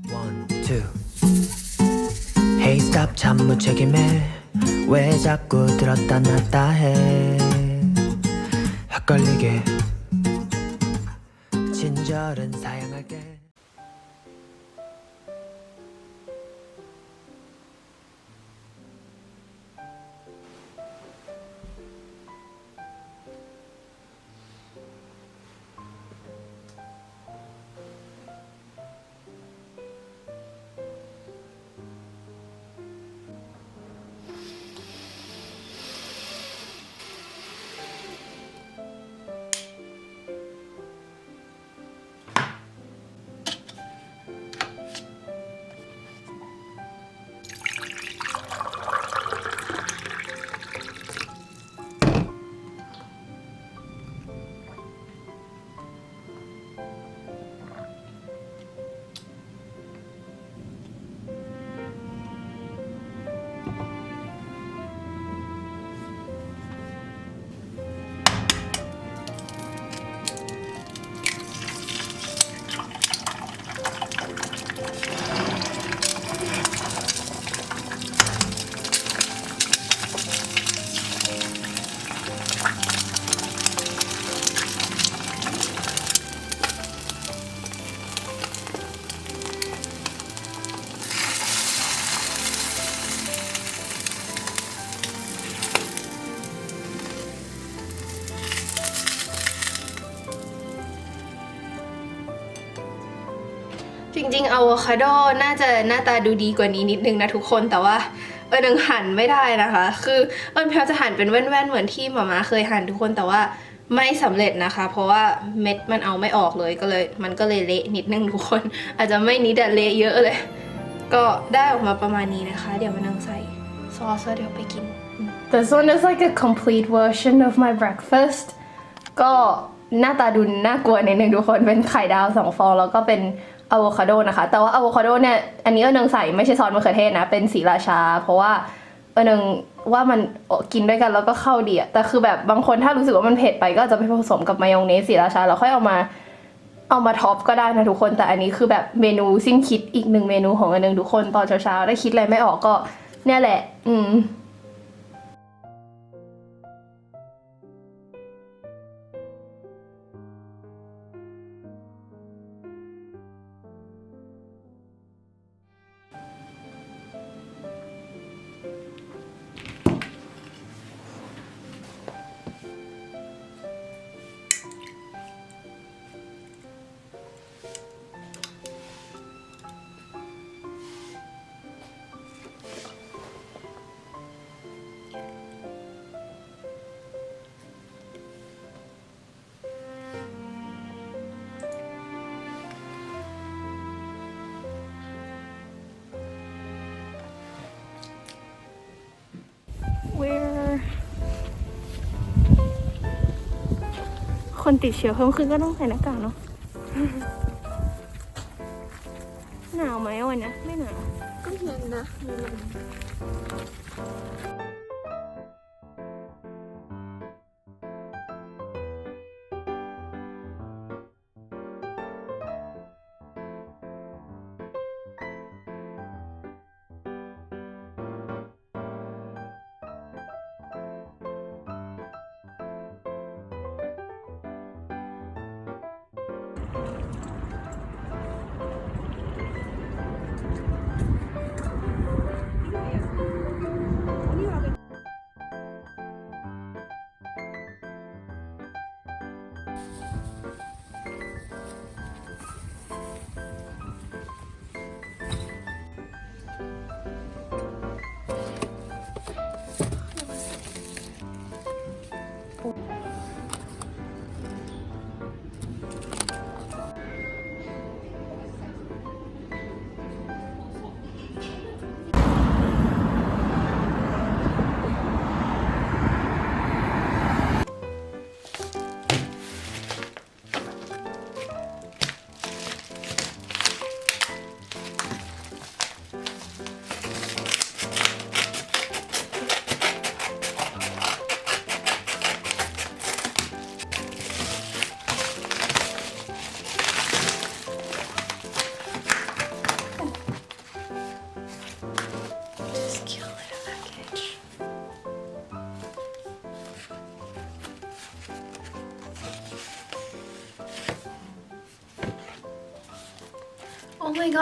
One, two. Hey, stop, 참 무책임해. 왜 자꾸 들었다 놨다 해. 헷갈리게. 친절은 사양할게. ริงๆอะโวคาโดน่าจะหน้าตาดูดีกว่านี้นิดนึงนะทุกคนแต่ว่าเอิญยังหั่นไม่ได้นะคะ คือเอิญพยายามจะหั่นเป็นแว่นๆเหมือนที่หมาม่าเคยหั่นทุกคนแต่ว่าไม่สำเร็จนะคะ เพราะว่าเม็ดมันเอาไม่ออกเลยก็เลย มันก็เลยเละนิดนึงทุกคน อาจจะไม่นิดแต่เละเยอะเลย ก็ได้ออกมาประมาณนี้นะคะ เดี๋ยวมานั่งใส่ซอสแล้วเดี๋ยวไปกิน This one is like a complete version of my breakfast ก็หน้าตาดูน่ากลัวนิดนึงทุกคนเป็นไข่ดาวสองฟองแล้วก็เป็น อะโวคาโดนะคะ แต่ว่าอะโวคาโดเนี่ยอันนี้เออนึงใส่ไม่ใช่ซอสมะเขือเทศนะ เป็นสีราชา เพราะว่าเออนึงว่ามันกินด้วยกันแล้วก็เข้าดีอะแต่คือแบบบางคนถ้ารู้สึกว่ามันเผ็ดไปก็จะไปผสมกับมายองเนสสีราชาแล้วค่อยเอามาเอามาท็อปก็ได้นะทุกคนแต่อันนี้คือแบบเมนูสิ้นคิดอีกหนึ่งเมนูของอันนึงทุกคนตอนเช้าๆได้คิดอะไรไม่ออกก็เนี่ยแหละ อืม คนติดเชื้อเพิ่มขึ้นก็ต้องใส่หน้ากากเนาะหนาวไหมวันนี้ไม่หนาวก็เย็นนะมีลม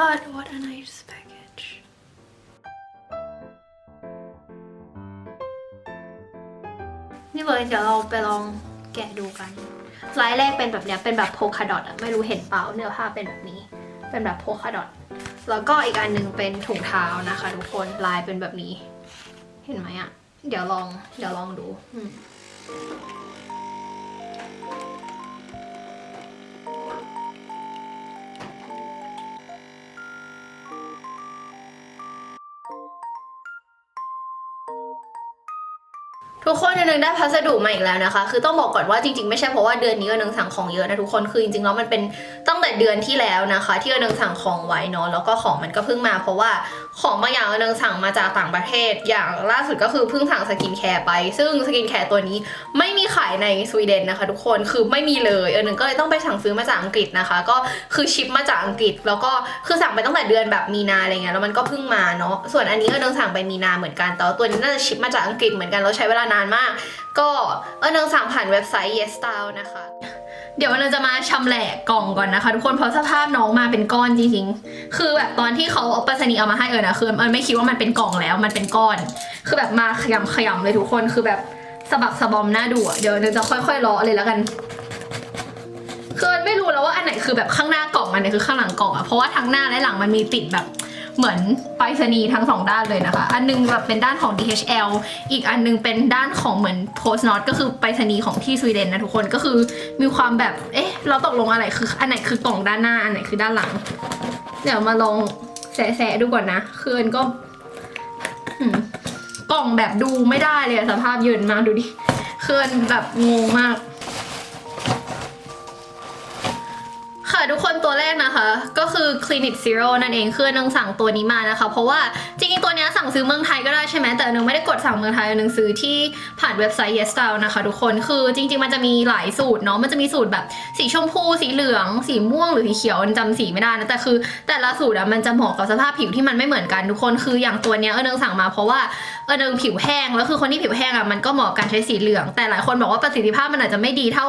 god what a nice package นี่เลยเดี๋ยวเราไปลองแกะดูกันลายแรกเป็นแบบเนี้ยเป็นแบบโพคาดอทอะไม่รู้เห็นเปล่าเนื้อผ้าเป็นแบบนี้ เป็นแบบโพคาดอทแล้วก็อีกอันหนึงเป็นถุงเท้านะคะ ทุกคนลายเป็นแบบนี้ เห็นไหมอะเดี๋ยวลองเดี๋ยวลองดูอืม ทุกคนเดือนหนึงได้พัสดุมาอีกแล้วนะคะ คือต้องบอกก่อนว่าจริงๆ ไม่ใช่เพราะว่าเดือนนี้เอนึงสั่งของเยอะนะทุกคน คือจริงๆแล้วมันเป็นตั้งงแต่เดือนที่แล้วนะคะ ที่เอนึงสั่งของไว้เนาะแล้วก็ของมันก็เพิ่งมา เพราะว่าของบางอย่างเอนึงสั่งมาจากต่างประเทศ อย่างล่าสุดก็คือเพิ่งสั่งสกินแคร์ไป ซึ่งสกินแคร์ตัวนี้ไม่มีขายในสวีเดนนะคะ ทุกคนคือไม่มีเลยเอนึงก็เลยต้องไปสั่งซื้อมาจากอังกฤษนะคะ ก็คือชิปมาจากอังกฤษ แล้วก็คือสั่งไปตั้งแต่เดือนแบบมีนาอะไรเงี้ยแล้วมันก็เพิ่งมาเนาะส่วนอันนี้เอนึงสั่งไปมีนาเหมือนกันแต่ตัวนี้น่าจะชิปมาจากอังกฤษเหมือนกันแล้วใช้เวลานานมาก ก็เออเนงสั่งผ่านเว็บไซต์ Yes Style นะคะ เดี๋ยวเนงจะมาชำแหละกล่องก่อนนะคะ ทุกคนเพราะสภาพน้องมาเป็นก้อนจริงๆ คือแบบตอนที่เขาเอาไปรษณีย์เอามาให้เออนะคือเออไม่คิดว่ามันเป็นกล่องแล้วมันเป็นก้อน คือแบบมาขยำขยำเลยทุกคนคือแบบสะบักสะบอมหน้าดูอะเดี๋ยวเนงจะค่อยๆลาะเลยแล้วกันคือเอิ้นไม่รู้แล้วว่าอันไหนคือแบบข้างหน้ากล่องอันไหนคือข้างหลังกล่องอะเพราะว่าทั้งหน้าและหลังมันมีติดแบบ เหมือนไปรษณีย์ทั้งสองด้านเลยนะคะ อันนึงแบบเป็นด้านของ DHL อีกอันนึงเป็นด้านของเหมือน Post Not ก็คือไปรษณีย์ของที่สวีเดนนะทุกคนก็คือมีความแบบเอ๊ะเราตกลงอะไรคือ อันไหนคือกล่องด้านหน้าอันไหนคือด้านหลัง เดี๋ยวมาลองแสะๆดูก่อนนะคือเอิ้นก็กล่องแบบดูไม่ได้เลยสภาพเยินมากดูดิคือเอิ้นแบบงงมากะก็คือ Clinic Zero นั่นเองคือนึงสั่งตัวนี้มานะคะ เพราะว่าจริงๆตัวนี้สั่งซื้อเมืองไทยก็ได้ใช่ไหมแต่นึงไม่ได้กดสั่งเมืองไทยนึงซื้อที่ผ่านเว็บไซต์ Yes Style นะคะ ทุกคนคือจริง ๆ มันจะมีหลายสูตรเนาะมันจะมีสูตรแบบสีชมพู สีเหลือง สีม่วงหรือสีเขียวจำสีไม่ได้นะแต่คือ แต่ละสูตรอะมันจะเหมาะกับสภาพผิวที่มันไม่เหมือนกันทุกคนคืออย่างตัวนี้เออนึงสั่งมาเพราะว่า ออนึงผิวแห้งแล้วคือคนที่ผิวแห้งอะมันก็เหมาะการใช้สีเหลือง แต่หลายคนบอกว่าประสิทธิภาพมันอาจจะไม่ดีเท่า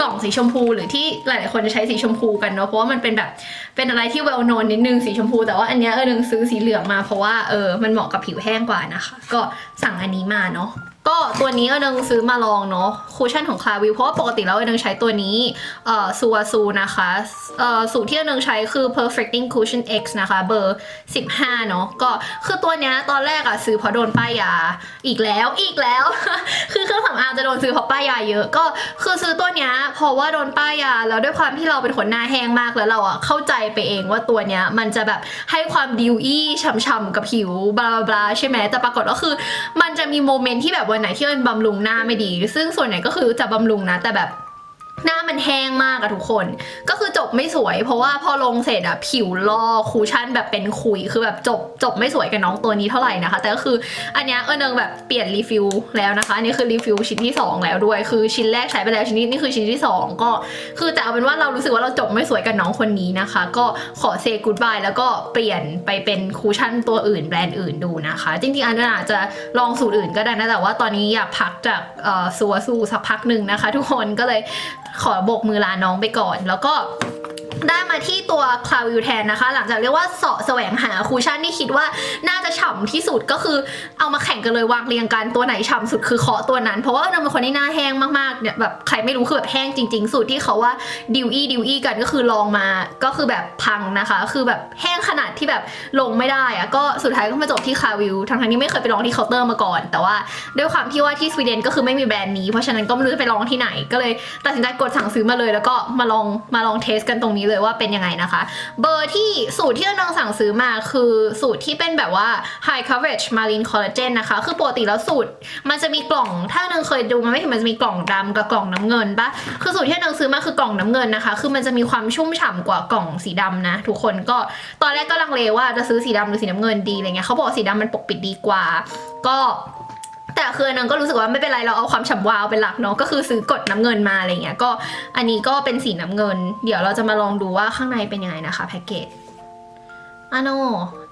กล่องสีชมพู หรือที่หลายๆคนจะใช้สีชมพูกันเนาะเพราะว่ามันเป็นแบบเป็นอะไรที่เวลโนนนิดนึงสีชมพู แต่ว่าอันเนี้ยเออนึงซื้อสีเหลืองมาเพราะว่าเออมันเหมาะกับผิวแห้งกว่านะคะ ก็สั่งอันนี้มาเนาะ ก็ตัวนี้เออนึงซื้อมาลองเนาะคูชั่นของคลาวิวเพราะว่าปกติแล้วเออนึงใช้ตัวนี้เอ่อซูวซูนะคะเอ่อสูตรที่เออนึงใช้คือ perfecting cushion x นะคะเบอร์ 15 เนาะก็คือตัวเนี้ยตอนแรกอะซื้อเพราะโดนป้ายยาอีกแล้วอีกแล้ว คือเครื่องสำอางจะโดนซื้อเพราะป้ายยาเยอะก็คือซื้อตัวเนี้ยเพราะว่าโดนป้ายยาแล้วด้วยความที่เราเป็นคนหน้าแห้งมากแล้วเราอะเข้าใจไปเองว่าตัวเนี้ยมันจะแบบให้ความดิวอี้ฉ่ำๆกับผิวบลาบลาใช่ไหมแต่ปรากฏว่าคือ มันจะมีโมเมนต์ที่แบบวันไหนที่มันบำรุงหน้าไม่ดี ซึ่งส่วนใหญ่ก็คือจะบำรุงนะ แต่แบบ หน้ามันแห้งมากอะทุกคน ก็คือจบไม่สวย เพราะว่าพอลงเสร็จอะผิวลอกคูชั่นแบบเป็นขุยคือแบบจบจบไม่สวยกับน้องตัวนี้เท่าไหร่นะคะ แต่ก็คืออันนี้เออเนิงแบบเปลี่ยนรีฟิลแล้วนะคะอันนี้คือรีฟิลชิ้นที่ 2 แล้วด้วย คือชิ้นแรกใช้ไปแล้วชิ้นนี้นี่คือชิ้นที่ 2 ก็ คือแต่เอาเป็นว่าเรารู้สึกว่าเราจบไม่สวยกับน้องคนนี้นะคะ ก็ขอเซกูดบายแล้วก็เปลี่ยนไปเป็นคูชั่นตัวอื่นแบรนด์อื่นดูนะคะ จริงๆอันนั้นอาจจะลองสูตรอื่นก็ได้นะแต่ว่าตอนนี้อยากพักจากเออซัวซูสักพักหนึ่งนะคะ ทุกคนก็เลยขอโบกมือลาน้องไปก่อน แล้วก็ ได้มาที่ตัวคลาวิวแทนนะคะ หลังจากเรียกว่าเสาะแสวงหาคูชั่นที่คิดว่าน่าจะฉ่ำที่สุดก็คือเอามาแข่งกันเลยวางเรียงกันตัวไหนฉ่ำสุดคือเคาะตัวนั้น เพราะว่าเราเป็นคนที่หน้าแห้งมากๆเนี่ยแบบใครไม่รู้คือแบบแห้งจริง ๆ สูตรที่เขาว่าดิวอี้ดิวอี้กันก็คือลองมาก็คือแบบพังนะคะ คือแบบแห้งขนาดที่แบบลงไม่ได้อะก็สุดท้ายก็มาจบที่คาวิวทั้งๆที่ไม่เคยไปลองที่เคาน์เตอร์มาก่อน แต่ว่าด้วยความที่ว่าที่สวีเดนก็คือไม่มีแบรนด์นี้เพราะฉะนั้นก็ไม่รู้จะไปลองที่ไหนก็เลยตัดสินใจกดสั่งซื้อมาเลย แล้วก็มาลองมาลองเทสกันตรงนี้เลยว่าเป็นยังไงนะคะ เบอร์ที่สูตรที่น้องสั่งซื้อมาคือสูตรที่เป็นแบบว่า high coverage marine collagen นะคะ คือปกติแล้วสูตรมันจะมีกล่อง ถ้านึงเคยดูมันไม่เห็นมันจะมีกล่องดำกับกล่องน้ำเงินปะคือสูตรที่นึงซื้อมาคือกล่องน้ำเงินนะคะ คือมันจะมีความชุ่มฉ่ำกว่ากล่องสีดำนะ ทุกคนก็ตอนแรกก็ลังเลว่าจะซื้อสีดำหรือสีน้ำเงินดีอะไรเงี้ยเขาบอกสีดำมันปกปิดดีกว่า ก็ แต่คืออนางก็รู้สึกว่าไม่เป็นไรเราเอาความฉ่ำวาวเป็นหลักเนาะก็คือซื้อกดน้ำเงินมาอะไรเงี้ยก็อันนี้ก็เป็นสีน้ำเงิน เดี๋ยวเราจะมาลองดูว่าข้างในเป็นยังไงนะคะแพ็กเกจอะโน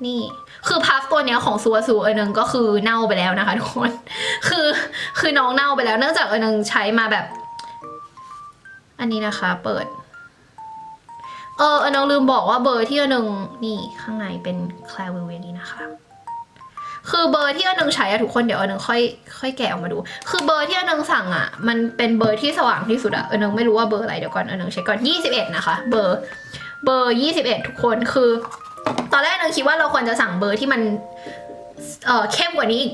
นี่ คือพัฟตัวเนี้ยของซัวซูเออนึงก็คือเน่าไปแล้วนะคะทุกคน คือคือน้องเน่าไปแล้ว เนื่องจากเออนึงใช้มาแบบ อันนี้นะคะ เปิด เออเออนึงลืมบอกว่าเบอร์ที่เออนึงนี่ข้างในเป็นแคลวเวนี่นะคะ คือเบอร์ที่เออนึงใช้อะทุกคนเดี๋ยวเออนึงค่อยค่อยแกะออกมาดู คือเบอร์ที่เออนึงสั่งอะมันเป็นเบอร์ที่สว่างที่สุดอะเออนึงไม่รู้ว่าเบอร์อะไรเดี๋ยวก่อนเออนึงเช็คก่อน21 นะคะ เบอร์เบอร์21 ทุกคนคือ ตอนแรกเนึงคิดว่าเราควรจะสั่งเบอร์ที่มันเอ่อเข้มกว่านี้อีก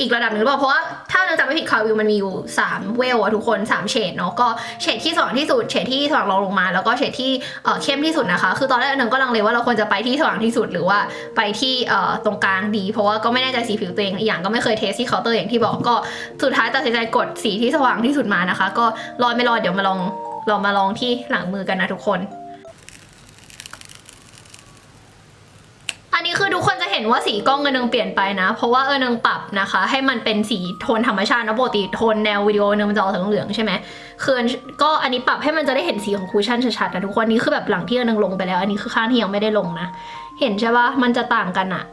อีกระดับหนึ่งหรือเปล่าเพราะว่าถ้าเราจำไม่ผิดคาวิวมันมีอยู่ 3 เวลอะทุกคน 3 เฉดเนาะก็เฉดที่สว่างที่สุดเฉดที่สว่างรองลงมา แล้วก็เฉดที่เข้มที่สุดนะคะ คือตอนแรกหนึ่งก็ลังเลว่าเราควรจะไปที่สว่างที่สุดหรือว่าไปที่ตรงกลางดี เพราะว่าก็ไม่แน่ใจสีผิวตัวเองอีกอย่างก็ไม่เคยเทสที่เคาน์เตอร์อย่างที่บอกก็สุดท้ายตัดสินใจกดสีที่สว่างที่สุดมานะคะ ก็รอไม่รอเดี๋ยวมาลองเรามาลองที่หลังมือกันนะทุกคน อันนี้คือทุกคนจะเห็นว่าสีกล้องเออนึงเปลี่ยนไปนะ เพราะว่าเออนึงปรับนะคะ ให้มันเป็นสีโทนธรรมชาตินะปกติโทนแนววิดีโอเนึงมันจะออกเหลืองใช่ไหมคือก็อันนี้ปรับให้มันจะได้เห็นสีของคูชั่นชัดๆนะทุกคนนี่คือแบบหลังที่เออนึงลงไปแล้วอันนี้คือข้างที่ยังไม่ได้ลงนะ เห็นใช่ปะมันจะต่างกันอะ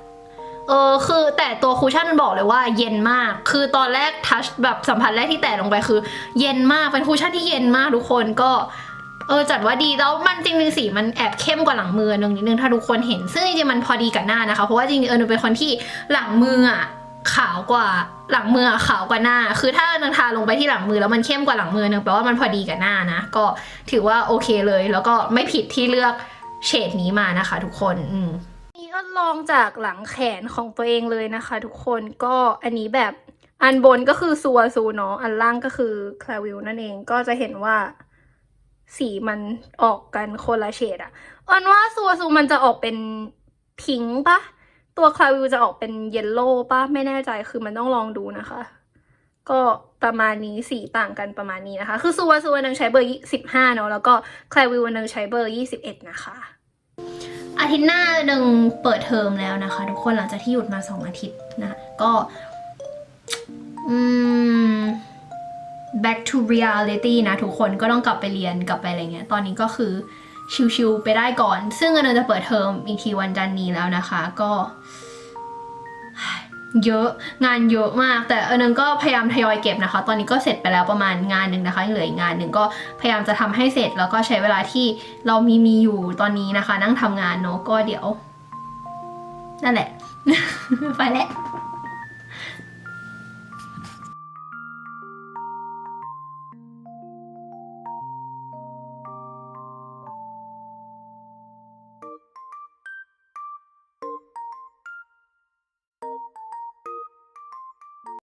เออคือแต่ตัวคูชั่นบอกเลยว่าเย็นมาก คือตอนแรกทัชแบบสัมผัสแรกที่แตะลงไปคือ เย็นมากเป็นคูชั่นที่เย็นมากทุกคนก็ เออจัดว่าดีแล้วมันจริงๆสีมันแอบเข้มกว่าหลังมือนึงนิดนึงถ้าทุกคนเห็น ซึ่งจริงๆมันพอดีกับหน้านะคะ เพราะว่าจริงๆเออหนูเป็นคนที่หลังมืออะขาวกว่าหลังมือขาวกว่าหน้า คือถ้าเนึงทาลงไปที่หลังมือแล้วมันเข้มกว่าหลังมือนึงแปลว่ามันพอดีกับหน้านะ ก็ถือว่าโอเคเลย แล้วก็ไม่ผิดที่เลือกเฉดนี้มานะคะ ทุกคนอืมนี่ก็ลองจากหลังแขนของตัวเองเลยนะคะ ทุกคนก็อันนี้แบบอันบนก็คือซัวซูเนาะอันล่างก็คือคลาวิลนั่นเองก็จะเห็นว่า สีมันออกกันคนละเฉดอะอันว่าซัวซูมันจะออกเป็นพิงค์ปะตัวคลาวิลจะออกเป็นเยลโล่ปะไม่แน่ใจคือมันต้องลองดูนะคะ ก็ประมาณนี้สีต่างกันประมาณนี้นะคะ คือซัวซูวันนึงใช้เบอร์สิบห้าเนาะแล้วก็คลาวิวันนึงใช้เบอร์ยี่สิบเอ็ดนะคะอาทิตย์หน้าหนึ่งเปิดเทอมแล้วนะคะ ทุกคนหลังจากที่หยุดมาสองอาทิตย์นะ ก็ อืม back to reality นะ ทุกคนก็ต้องกลับไปเรียนกลับไปอะไรเงี้ย ตอนนี้ก็คือชิวๆไปได้ก่อน ซึ่งอันนจะเปิดเทอมอีกทีวันจันทร์นี้แล้วนะคะ ก็ เยอะงานเยอะมาก แต่อันนึงก็พยายามทยอยเก็บนะคะ ตอนนี้ก็เสร็จไปแล้วประมาณงานหนึ่งนะคะเหลืออีกงานหนึ่งก็พยายามจะทำให้เสร็จแล้วก็ใช้เวลาที่เรามีมีอยู่ตอนนี้นะคะ นั่งทำงานเนาะก็เดี๋ยว นั่นแหละ ไปแล้ว